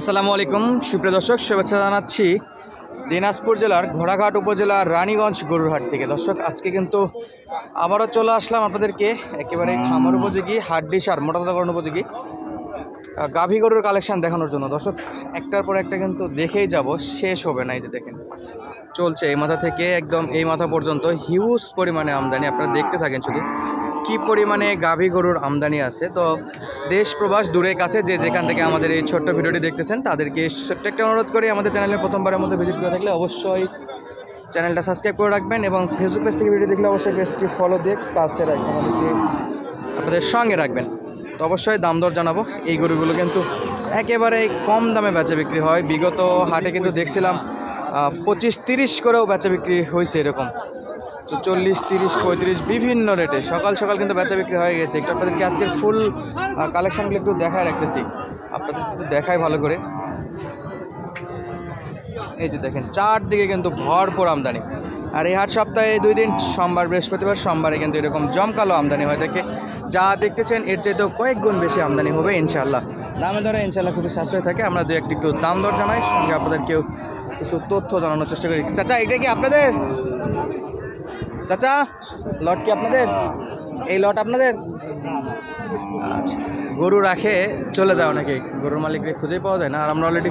আসসালামু আলাইকুম সুপ্রিয় দর্শক শুভেচ্ছা জানাচ্ছি দিনাজপুর জেলার ঘোড়াঘাট উপজেলার রানীগঞ্জ গরুরহাট থেকে। দর্শক আজকে কিন্তু আবারও চলে আসলাম আপনাদেরকে একেবারে খামার উপযোগী হাড্ডিসার মোটাতাকরণ উপযোগী গাভী গরুর কালেকশান দেখানোর জন্য। দর্শক একটার পর একটা কিন্তু দেখেই যাব শেষ হবে না এই যে দেখেন। চলছে এই মাথা থেকে একদম এই মাথা পর্যন্ত হিউজ পরিমাণে আমদানি আপনারা দেখতে থাকেন শুধু। কি পরিমাণে গাভী গরুর আমদানি আছে? তো দেশ প্রবাস দূরে কাছে যে যেখান থেকে আমাদের এই ছোট্ট ভিডিওটি দেখতেছেন, তাদেরকে ছোট্ট একটা অনুরোধ করি আমাদের চ্যানেলে প্রথমবারের মধ্যে ভিজিট করে থাকলে অবশ্যই চ্যানেলটা সাবস্ক্রাইব করে রাখবেন এবং ফেসবুক পেজ থেকে ভিডিও দেখলে অবশ্যই পেজটি ফলো দিয়ে কাছে রাখবেন, আমাদেরকে আপনাদের সঙ্গে রাখবেন। তো অবশ্যই দাম দর জানাব। এই গরুগুলো কিন্তু একেবারে কম দামে বেচা বিক্রি হয়। বিগত হাটে কিন্তু দেখছিলাম পঁচিশ তিরিশ করেও বেচা বিক্রি হয়েছে এরকম। চল্লিশ, তিরিশ, পঁয়ত্রিশ, বিভিন্ন রেটে সকাল সকাল কিন্তু বেচা বিক্রি হয়ে গেছে। একটু আপনাদেরকে আজকের ফুল কালেকশনগুলো একটু দেখায় রাখতেছি। আপনাদের একটু দেখাই ভালো করে। এই যে দেখেন, চারদিকে কিন্তু ভরপুর আমদানি। আর এই হাট সপ্তাহে দুই দিন, সোমবার, বৃহস্পতিবার, সোমবারে কিন্তু এরকম জমকালো আমদানি হয়ে থাকে। যা দেখতেছেন, এর চাইতেও কয়েক গুণ বেশি আমদানি হবে ইনশাল্লাহ দামে দরে ইনশাল্লাহ খুবই সাশ্রয় থাকে। আমরা দু একটি একটু দাম দর জানাই। সঙ্গে আপনাদেরকেও কিছু তথ্য জানানোর চেষ্টা করি। চাচা, এটা কি আপনাদের? চাচা, লট কি আপনাদের? এই লট আপনাদের? আচ্ছা গরু রাখে, চলে যাও নাকি গরুর মালিককে খুঁজেই পাওয়া যায় না। আর আমরা অলরেডি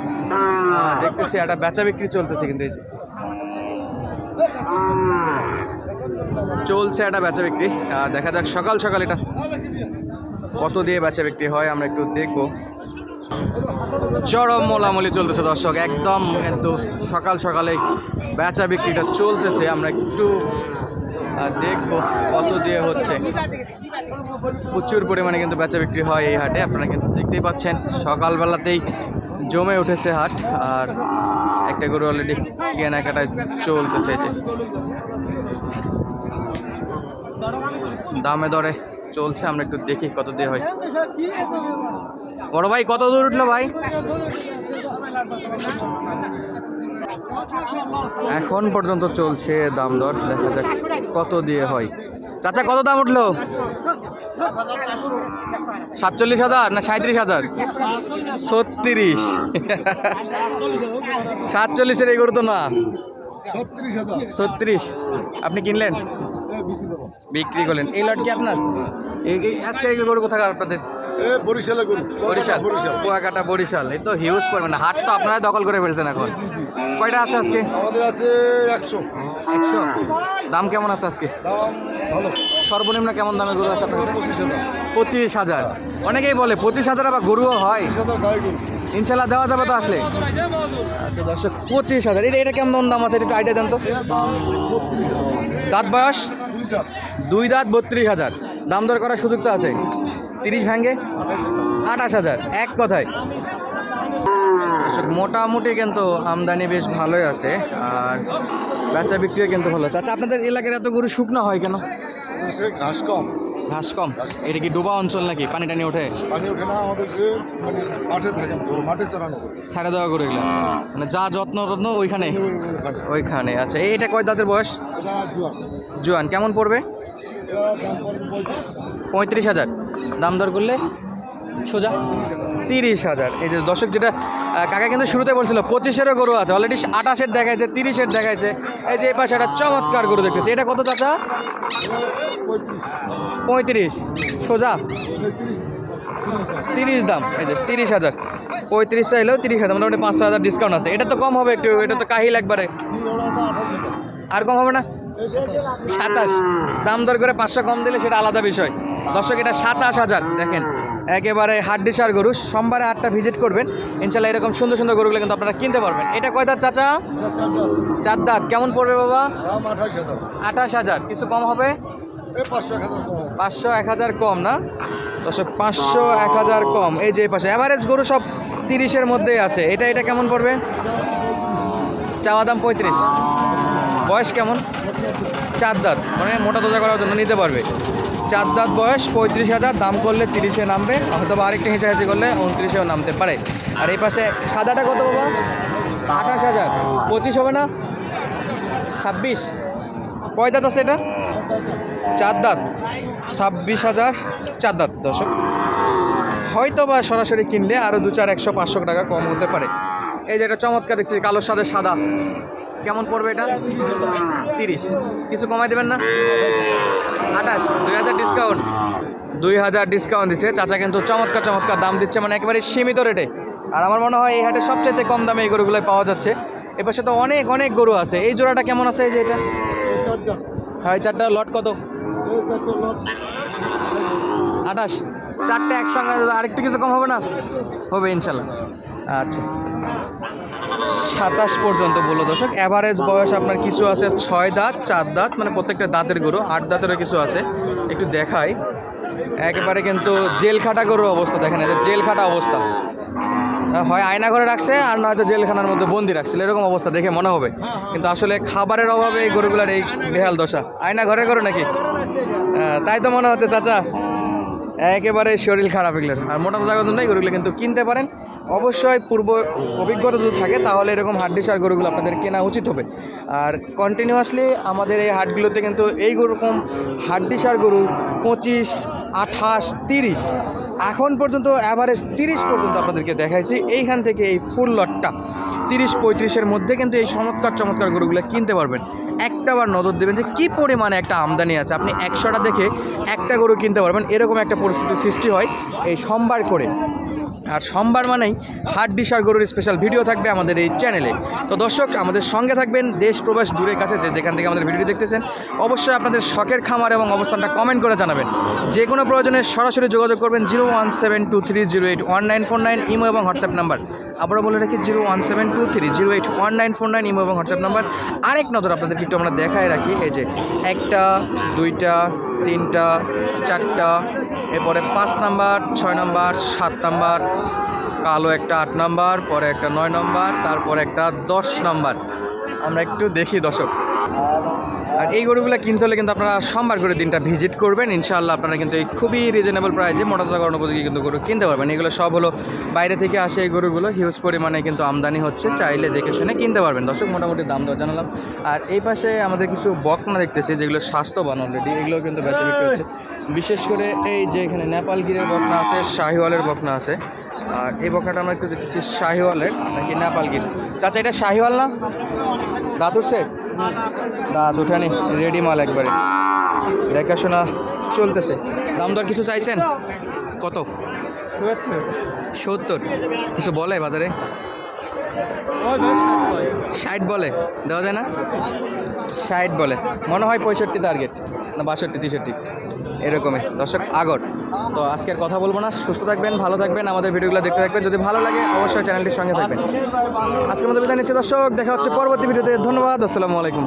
দেখতেছি, একটা বেচা বিক্রি চলতেছে কিন্তু এই যে। চলছে একটা বেচা বিক্রি। দেখা যাক, সকাল সকাল এটা। কত দিয়ে বেচা বিক্রি হয়, আমরা একটু দেখব। চরম মোলামলি চলতেছে, দর্শক। একদম কিন্তু সকাল সকালে বেচা বিক্রিটা চলতেছে। আমরা একটু দেখব কত দিয়ে হচ্ছে। প্রচুর পরিমাণে কিন্তু বেচা বিক্রি হয় এই হাটে, আপনারা কিন্তু দেখতেই পাচ্ছেন। সকালবেলাতেই জমে উঠেছে হাট, আর একটা গরু অলরেডি কেনাকাটায় চলতেছে যে। দামে দরে চলছে, আমরা একটু দেখি কত দিয়ে হয়। বড় ভাই, কত দূর উঠল ভাই? এখন পর্যন্ত চলছে দাম দর। দেখা যাক কত দিয়ে হয়। চাচা কত দাম উঠল? সাতচল্লিশ হাজার না সাঁত্রিশ হাজার? ছত্রিশ। সাতচল্লিশের এই তো না। ছত্রিশ আপনি কিনলেন? বিক্রি করলেন। এই লট কি আপনার? আজকে গরু কোথাকার আপনাদের? বরিশালে গরু। বরিশাল? বরিশাল। কুয়াকাটা বরিশাল। এই তো হিউজ পরিমাণে। হাট তো আপনারা দখল করে ফেলছেন এখন। কয়টা আছে আজকে? আমাদের আছে একশো। একশো? দাম কেমন আছে আজকে? ভালো। সর্বনিম্ন কেমন দামের গরু আছে আপনার পঁচিশ হাজার। অনেকেই বলে পঁচিশ হাজার আবার গরুও হয়। ইনশাল্লাহ দেওয়া যাবে তো আসলে। আচ্ছা দর্শক পঁচিশ হাজার। এটা এটা কেমন দাম আছে? এটা একটু আইডিয়া দেন তো। দাঁত বয়স? দুই দাঁত বত্রিশ হাজার। দাম দর করার সুযোগ তো আছে। তিরিশ ভ্যাঙ্গে আঠাশ হাজার এক কথায়। মোটামুটি কিন্তু আমদানি বেশ ভালোই আছে আর বেচা বিক্রিও কিন্তু ভালো আছে। আচ্ছা আপনাদের এলাকার এত গরু শুকনো হয় কেন? ঘাস কম। ঘাস কম? এটা কি ডোবা অঞ্চল নাকি? পানি টানি ওঠে? পানি ওঠে না আমাদের সে মানে মাঠে থাকে মাঠে চড়ানো করে সারে দেওয়া গরু এগুলো? মানে যা যত্ন টত্ন ওইখানে? ওইখানে। আচ্ছা। এইটা কয় দাঁতের বয়স? এটা জুয়ান। জোয়ান। কেমন এটা পড়বে? পঁয়ত্রিশ হাজার। দাম দর করলে সোজা তিরিশ হাজার। এই যে দর্শক যেটা কাকা কিন্তু শুরুতে বলছিল পঁচিশেরও গরু আছে অলরেডি আঠাশের দেখাইছে, তিরিশের দেখাইছে। এই যে এই পাশে একটা চমৎকার গরু দেখতেছি। এটা কত চাচা? পঁয়ত্রিশ। সোজা তিরিশ দাম। এই যে তিরিশ হাজার। পঁয়ত্রিশ চাইলেও তিরিশ হাজার, মোটামুটি পাঁচশো হাজার ডিসকাউন্ট আছে। এটা তো কম হবে একটু, এটা তো কাহিল একবারে। আর কম হবে না? সাতাশ। দাম দর করে পাঁচশো কম দিলে সেটা আলাদা বিষয়। দর্শক, এটা সাতাশ হাজার, দেখেন। একেবারে হাড্ডিসার গরু, সোমবারে আটটা ভিজিট করবেন। ইনশাল্লাহ এরকম সুন্দর সুন্দর গরুগুলো কিন্তু আপনারা কিনতে পারবেন। এটা কয় দাঁত, চাচা? চার দাঁত। কেমন পড়বে বাবা? আঠাশ হাজার। কিছু কম হবে? পাঁচশো এক হাজার কম না? দর্শক, পাঁচশো এক হাজার কম। এই যে পাশে অ্যাভারেজ গরু সব তিরিশের মধ্যেই আছে। এটা এটা কেমন পড়বে? চাওয়া দাম পঁয়ত্রিশ। বয়স কেমন? চার দাঁত। মানে মোটা তোজা করার জন্য নিতে পারবে। চার দাঁত বয়স, পঁয়ত্রিশ হাজার, দাম করলে তিরিশে নামবে, অথবা আরেকটু হেঁচাহেঁচি করলে উনত্রিশেও নামতে পারে। আর এই পাশে সাদাটা কত বাবা? আঠাশ হাজার। পঁচিশ হবে না? ছাব্বিশ। কয় দাঁত আছে এটা? চার দাঁত। ছাব্বিশ হাজার চার দাঁত, দর্শক। হয়তো বা সরাসরি কিনলে আরও দু চার, একশো, পাঁচশো টাকা কম হতে পারে। এই যে একটা চমৎকার দেখছি কালোর সাথে সাদা। কেমন পড়বে এটা? তিরিশ। কিছু কমাই দেবেন না? আঠাশ। দুই হাজার ডিসকাউন্ট দুই হাজার ডিসকাউন্ট দিচ্ছে চাচা কিন্তু চমৎকার চমৎকার দাম দিচ্ছে। মানে একেবারে সীমিত রেটে আর আমার মনে হয় এই হাটে সবচেয়ে কম দামে এই গরুগুলো পাওয়া যাচ্ছে। এপাশে তো অনেক অনেক গরু আছে। এই জোড়াটা কেমন আছে এই যে এটা? চারটা হ্যাঁ চারটা লট কত? আঠাশ। চারটে একসঙ্গে, আরেকটু কিছু কম হবে না? হবে ইনশাল্লাহ। আচ্ছা। সাতাশ পর্যন্ত বলল দর্শক। অ্যাভারেজ বয়স আপনার কিছু আছে, ছয় দাঁত, চার দাঁত মানে প্রত্যেকটা দাঁতের গরু, আট দাঁতেরও কিছু আছে। একটু দেখাই। একেবারে কিন্তু জেল খাটা গরুর অবস্থা, দেখেন এদের জেল খাটা অবস্থা। হয় আয়না ঘরে রাখছে, আর নয়তো জেলখানার মধ্যে বন্দি রাখছিল, এরকম অবস্থা দেখে মনে হবে। কিন্তু আসলে খাবারের অভাবে এই গরুগুলার এই বেহাল দশা। আয়না ঘরে গরু নাকি? তাই তো মনে হচ্ছে, চাচা। একেবারে শরীর খারাপ এগুলোর। আর মোটা তাজা নেই, গরুগুলো কিন্তু কিনতে পারেন। অবশ্যই পূর্ব অভিজ্ঞতা যদি থাকে, তাহলে এরকম হাড্ডি সার গরুগুলো আপনাদের কেনা উচিত হবে। আর কন্টিনিউয়াসলি আমাদের এই হাটগুলোতে কিন্তু এই রকম হাড্ডি সার গরু পঁচিশ, আঠাশ, তিরিশ, এখন পর্যন্ত অ্যাভারেজ তিরিশ পর্যন্ত আপনাদেরকে দেখাইছি। এইখান থেকে এই ফুল লটটা তিরিশ পঁয়ত্রিশের মধ্যে কিন্তু এই চমৎকার চমৎকার গরুগুলো কিনতে পারবেন। একটা বার নজর দেবেন যে কী পরিমাণে একটা আমদানি আছে। আপনি একশোটা দেখে একটা গরু কিনতে পারবেন। এরকম একটা পরিস্থিতির সৃষ্টি হয় এই সোমবার করে। আর সোমবার মানেই হাট ডিসার গরুর স্পেশাল ভিডিও থাকবে আমাদের এই চ্যানেলে তো দর্শক, আমাদের সঙ্গে থাকবেন দেশ প্রবাস দূরের কাছে যে যেখান থেকে আমাদের ভিডিও দেখতেছেন। অবশ্যই আপনাদের শখের খামার এবং অবস্থানটা কমেন্ট করে জানাবেন। যে কোনো প্রয়োজনে সরাসরি যোগাযোগ করবেন zero one seven two three zero eight one nine four nine Imo এবং হোয়াটসঅ্যাপ নাম্বার। আবারও বলে রাখি zero one seven two three zero eight one nine four nine Imo এবং হোয়াটসঅ্যাপ নাম্বার। আরেক নজর আপনাদেরকে একটু আমরা দেখায় রাখি, এই যে একটা, দুইটা, তিনটা, চারটা, এরপরে পাঁচ নাম্বার, ছয় নাম্বার, সাত নাম্বার, কালো একটা আট নাম্বার, পরে একটা নয় নাম্বার, তারপরে একটা দশ নাম্বার। আমরা একটু দেখি দর্শক। আর এই গরুগুলো কিনতে হলে কিন্তু আপনারা সোমবার করে দিনটা ভিজিট করবেন। ইনশাআল্লাহ আপনারা কিন্তু এই খুবই রিজনেবল প্রাইসে মোটা তাজা উপযোগী কিন্তু গরু কিনতে পারবেন। এগুলো সব হলো বাইরে থেকে আসে এই গরুগুলো হিউজ পরিমাণে কিন্তু আমদানি হচ্ছে, চাইলে দেখে শুনে কিনতে পারবেন। দর্শক, মোটামুটি দাম দর জানালাম। আর এই পাশে আমাদের কিছু বকনা দেখতেছি, যেগুলো স্বাস্থ্যবান অলরেডি এগুলো কিন্তু বেচা বিক্রি হচ্ছে। বিশেষ করে এই যে এখানে নেপালগিরের বকনা আছে, শাহিওয়ালের বকনা আছে। আর এই বকনাটা আমরা একটু দেখতেছি শাহিওয়ালের, নাকি নেপালগির চাচা, এটা শাহিওয়াল না? দাদুর সেট দাঁত উঠানি রেডি মাল একবারে। দেখাশোনা চলতেছে। দাম দর কিছু চাইছেন? কত? সত্তর। কিছু বলে বাজারে? ষাট বলে, দেওয়া যায় না? ষাট বলে। মনে হয় পঁয়ষট্টি টার্গেট না বাষট্টি, তেষট্টি। এরকমই। দর্শক, আগর। তো আজকের কথা বলব না। সুস্থ থাকবেন, ভালো থাকবেন, আমাদের ভিডিওগুলো দেখতে থাকবেন। যদি ভালো লাগে, অবশ্যই চ্যানেলটির সঙ্গে থাকবেন। আজকের মতো বিদায় নিচ্ছি দর্শক, দেখা হচ্ছে পরবর্তী ভিডিওতে। ধন্যবাদ, আসসালামু আলাইকুম।